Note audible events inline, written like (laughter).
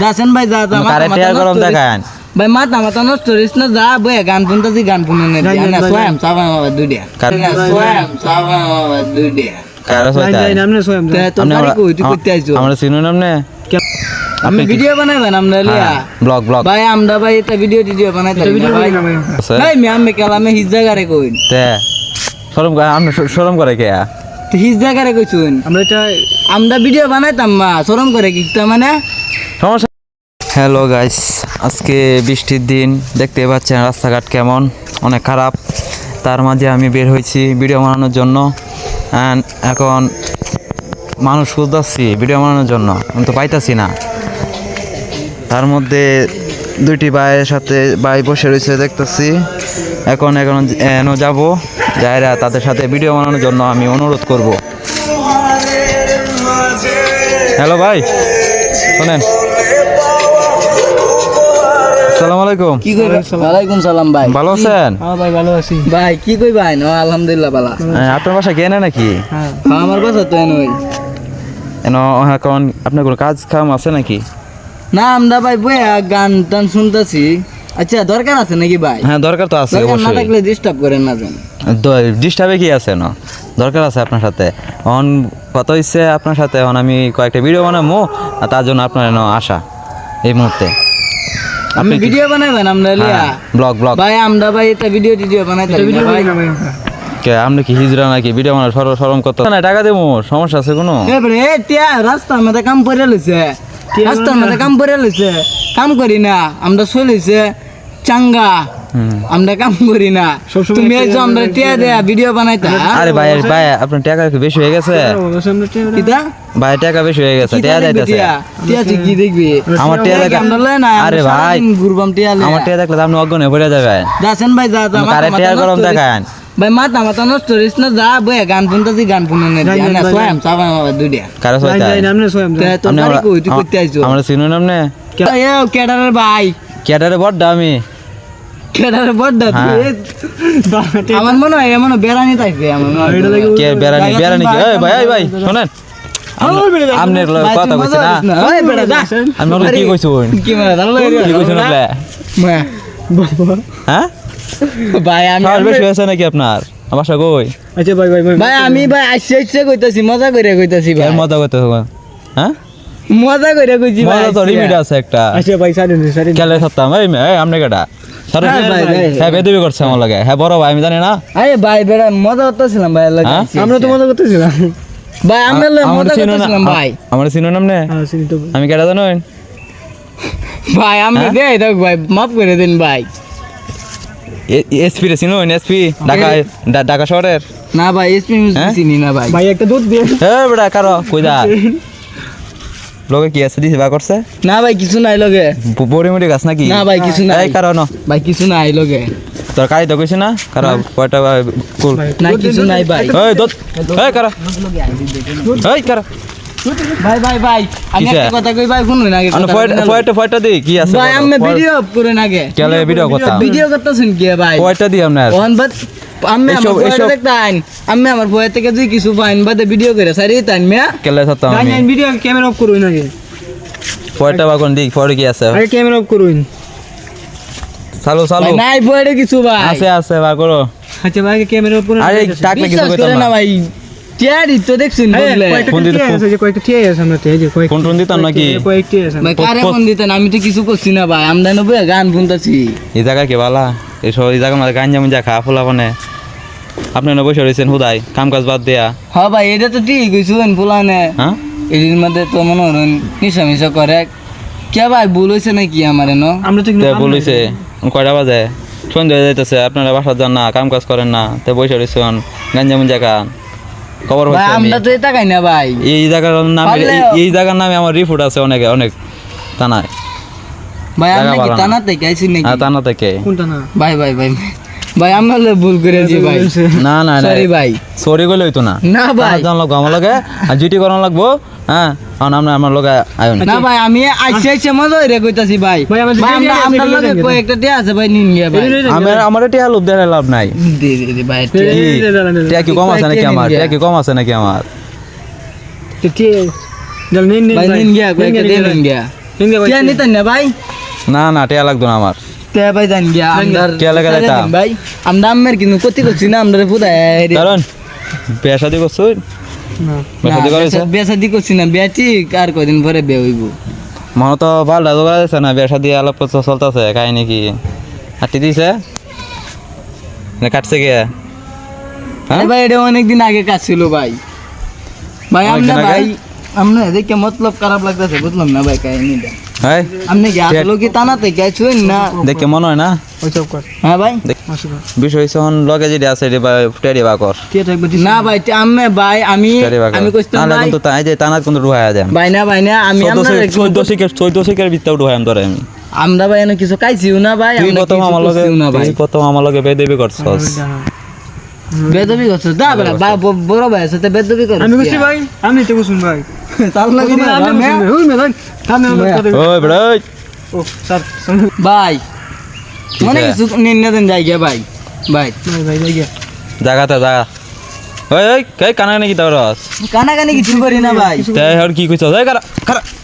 যাচ্ছেন ভাই যা যা মাথা কারে টিয়ার গরম দেখান ভাই মাথা মাথা নষ্ট করিস না যা বইয়া গান শুনতেছি গান শুনে নে সোয়াম সাবান বাবা কার- সোয়াম সাবান বাবা দুইটা। কারে যাই সইতা নামনে সোয়াম তে তোর আমরা- কই? তুই করতে আইছো। আমরা চিনুন আপনি আমি ভিডিও বানাইবেন আমরা লিয়া? Blog blog. ভাই আমরা ভাই এটা ভিডিও টিডিও বানাইতে ভিডিও ভাই। ভাই। ভাই মি আমি কালামে হিজ জায়গারে কইন। তে শরম করে আপনি শরম করে কে? তো হিজ জায়গারে কইছুন। আমরা এটা আমরা ভিডিও বানাইতাম মা শরম করে কি মানে? সমস্যা হ্যালো গাইস, আজকে বৃষ্টির দিন দেখতে পাচ্ছেন রাস্তাঘাট কেমন, অনেক খারাপ। তার মাঝে আমি বের হয়েছি ভিডিও বানানোর জন্য, And এখন মানুষ খুঁজতেছি ভিডিও বানানোর জন্য কিন্তু পাইতাছি না। তার মধ্যে দুইটি ভাইয়ের সাথে ভাই বসে রয়েছে দেখতেছি। এখন এখন, এন যাব, যাইরা তাদের সাথে ভিডিও বানানোর জন্য আমি অনুরোধ করব। হ্যালো ভাই, শোনেন। আসসালামু আলাইকুম। কি কই ওয়ালাইকুম সালাম ভাই। ভালো আছেন? হ্যাঁ ভাই ভালো আছি। ভাই কি কই ভাই নো আলহামদুলিল্লাহ বালা হ্যাঁ, আপনার বাসা কেনে নাকি? হ্যাঁ। হ্যাঁ, আমার কথা তো এনই। এন এখন আপনার কোনো কাজ কাম আছে নাকি? না আমরা ভাই বইয়া গান টান শুনতেছি। আচ্ছা দরকার আছে নাকি ভাই? হ্যাঁ দরকার তো আছে দরকার না থাকলে ডিস্টার্ব করেন না যেন। ডিস্টার্বে কি আছে না দরকার আছে আপনার সাথে। এখন কত হচ্ছে আপনার সাথে? এখন আমি কয়েকটা ভিডিও বানাবো আর তার জন্য আপনার আসা। এই মুহূর্তে। আপনি ভিডিও বানাবেন আমরা লিয়া? Blog blog. ভাই আমরা ভাই এটা ভিডিও টিডিও বানাইতে ভিডিও ভাই করি না ভাই। কে আপনি কি হিজরা নাকি? ভিডিও বানার সর সরম কত না টাকা দেবো সমস্যা আছে কোনো? এ এ টিয়া রাস্তার মধ্যে কাম করে লইছে। রাস্তার মধ্যে কাম করে লইছে। কাম করি না আমরা চলেছে চাঙ্গা। আমরা কাম করি না। তুমি এই আমরা টিয়া দেয়া ভিডিও বানাইতা আরে ভাই ভাই আপনার টাকা কি বেশি হয়ে গেছে। ভাই টাকা বেশি হয়ে গেছে দেখবি যাইতেছে টিয়া? টিয়া তুই কি দেখবি? আমার টিয়া টিয়া দেখা আমরা লয় না? আরে ভাই ঘুরবাম টিয়া লইয়া। আমার টাকা দেখলে আপনি অজ্ঞান হয়ে পড়ে যাবেন। যাচ্ছেন ভাই যা যা আমি মাথা কারে মাথা টিয়ার নষ্ট গরম দেখান। ভাই মাথা মাথা নষ্ট করিস না যা বইয়া গান শুনতেছি গান শুনে নে না সোয়াম সাবান বাবা দুইটা। কারও সইতা যাই নামনে সোয়াম তে আমরা- কই? তুই করতে আইছো। আমরা আপনি? এ কেডারের ভাই। ক্যাটারে বড় আমি। বড় হ্যাঁ। আমার মনে এমন বেড়ানি থাকবে আমার। এটা দেখি কে বেড়ানি বেড়ানি কি? এই ভাই এই ভাই শুনেন। আপনি কথা তুই না। করিস না। যা। আমি কি কি মানে, লাগে? কি মা, হ্যাঁ? ভাই আমি খাওয়ার বেশি হয়েছে নাকি আপনার? আমার বাসা কই? আচ্ছা ভাই ভাই ভাই ভাই আমি ভাই। আসছে আসছে কইতাছি মজা করে কইতাছি ভাই। মজা হবে? হ্যাঁ? মজা কইছি ভাই মজা তো লিমিট আছে একটা। আচ্ছা ভাই সাড়ে দিন সাড়ে খেলে থাকতাম এই মে- কেটা সরে হ্যাঁ, ভাই, ভাই। হ্যাঁ বেদবি করছে আমার লাগে। হ্যাঁ বড় ভাই আমি জানি না। আরে ভাই বেড়া মজা করতেছিলাম ভাই লাগে? আমরা তো মজা করতেছিলাম। ভাই আমরা মজা করতেছিলাম ভাই। আমার চিনো নামনে চিনি তো আমি কেটা জানেন ভাই আমি? দেই দেখ ভাই মাফ করে দিন ভাই। এসপি রে চিনো? এসপি? ঢাকা শহরের? না ভাই এসপি? চিনি না ভাই। ভাই একটা দুধ দিয়ে। হ্যাঁ বেটা কারও কই যা (laughs) লোকে কি আছে দিছে বা করছে? না ভাই কিছু নাই লগে। বড়ি মুড়ি গাছ নাকি? না ভাই কিছু নাই। কারণ। ভাই কিছু নাই লগে। তোর কারি তো কইছে না? কারও কয়টা কুল? না কিছু নাই ভাই। এই দত এই কারা? এই কারা? ভাই ভাই ভাই আমি একটা কথা কই ভাই শুনুন আগে ফয়টা ফয়টা দি কি আছে ভাই আমি ভিডিও করে নাগে কেলে ভিডিও কথা ভিডিও করতেছেন কি ভাই? ফয়টা দি আপনার। ওয়ান বাদ আমি আমার বইটা দেখতাম আমি আমার বই থেকে যদি কিছু ফাইন বাদে ভিডিও করে সারি তাই মিয়া। কেলে থাকতাম আমি? ভিডিও ক্যামেরা অফ করুন আগে। ফয়টা বা কোন দিক ফয়টা কি আছে? আগে ক্যামেরা অফ করুন চালু চালু। ভাই নাই বইটা কিছু ভাই। আছে আছে বা করো। আচ্ছা ভাই ক্যামেরা অফ করুন। আরে টাকলে কিছু বিশ্বাস না ভাই। টিয়ারি তো দেখছেন বুঝলে ফোন দিতে আছে যে কয়েকটা টিয়া আছে আমরা এই যে কয়েকটা ফোন দিতাম নাকি? কয়েকটি আছে ভাই কারে ফোন দিতেন? আমি তো কিছু করছি না ভাই। আমরা নবে গান শুনতেছি। এই জায়গা কি বালা? এই জায়গা মানে গাঞ্জা মুঞ্জা খা ফুলা মানে আপনি না বসে রয়েছেন হুদাই কাম কাজ বাদ দেয়া। হ্যাঁ ভাই এটা তো ঠিক কইছুন ফুলানে। হ্যাঁ? এদিন মধ্যে তো মনে হন নিশা মিশা করে। কে ভাই ভুল হয়েছে নাকি আমার এনো আমরা তো তে বলিছে কয়টা বাজে? সন্ধ্যা হয়ে যাইতেছে আপনারা বাসা যান না কাম কাজ করেন না। তে বসে রয়েছেন গাঞ্জা মুঞ্জা খান। খবর ভাই হচ্ছে আমরা তো এই তাকাই না ভাই। এই জায়গার নামে এই- জায়গার নামে আমার রিপোর্ট আছে অনেক অনেক থানায়। ভাই আমি কি ভালো না। টানা থেকে আইছি নাকি? আর থানা থেকে কোনটা না ভাই ভাই ভাই ভাই আমরা ভুল করেছি ভাই। না না না সরি ভাই। সরি গেলে হইতো না। না ভাই। জান লাগবো আমার লগে আর জিটি করানো লাগবো হ্যাঁ? কারণ আমরা আমার লগে আয়ন না। ভাই আমি আইসে আইসে মজা হইরে কইতাছি ভাই। ভাই, আমার আমরা লগে। কয়েকটা টিয়া আছে ভাই নিন গিয়া ভাই। আমার আমার টিয়া লোভ দেওয়ার লাভ নাই। দে দে ভাই কি? টিয়া কি কম আছে নাকি আমার? টিয়া কি কম আছে নাকি আমার? টিয়া জল নিন নিন ভাই নিন গিয়া কয়েকটা দিয়ে নিন গিয়া। টিয়া নিতেন না ভাই? না না টিয়া লাগতো না আমার। তে ভাই জান গিয়া আমদার টিয়া লাগা যাইতাম। ভাই আমরা আমের কিন্তু ক্ষতি করছি না আমরা পুরা কারণ বিয়া শাদি করছ? না। বিয়া শাদি করেছে বিয়া শাদি করছি না বিয়া ঠিক আর কদিন পরে বিয়ে হইব। মনে তো পাল্টা জোগাড় যাচ্ছে না বিয়া শাদি আলাপ চলতেছে কাহিনী কি? হাঁটি দিছে? না কাটছে কে? হ্যাঁ? ভাই এটা অনেকদিন আগে কাজ ছিল ভাই ভাই আমরা আগে? ভাই আমরা দেখে মতলব খারাপ লাগতেছে বুঝলাম না ভাই কাহিনীটা। আপনি কি আসলো কি টানাতে না? দেখে মনে হয় না? কর। হ্যাঁ ভাই? বিষয় হচ্ছে লগে যেটা আছে এটা বা টেরি বা কর। না? ভাই আমি ভাই আমি আমি কইতাম ভাই কিন্তু তাই যে টানাত কিন্তু ডুহায়া যায় ভাই না ভাই না আমি আমরা শিখের চোদ্দ শিখের চোদ্দ শিখের ভিতরে ধরে আমি। আমরা ভাই এনে কিছু খাইছিও না ভাই তুই আমরা আমার লগে না ভাই। তুই প্রথম আমার লগে বেদেবি করছস। বেদবি করছ দা বড় ভাই বড় ভাই সাথে বেদবি করছ আমি বুঝছি ভাই। আমি তো বুঝুন ভাই। না, (laughs) ভাই, ওই মনে আছে? কিছু নিন্না দেন যাই গিয়া ভাই ভাই ভাই যাই গিয়া ওই ওই কে কানা নাকি তোর রস কানা কানি কিছু করি না ভাই। তাই আর কি কইছ? কারা কারা কারা।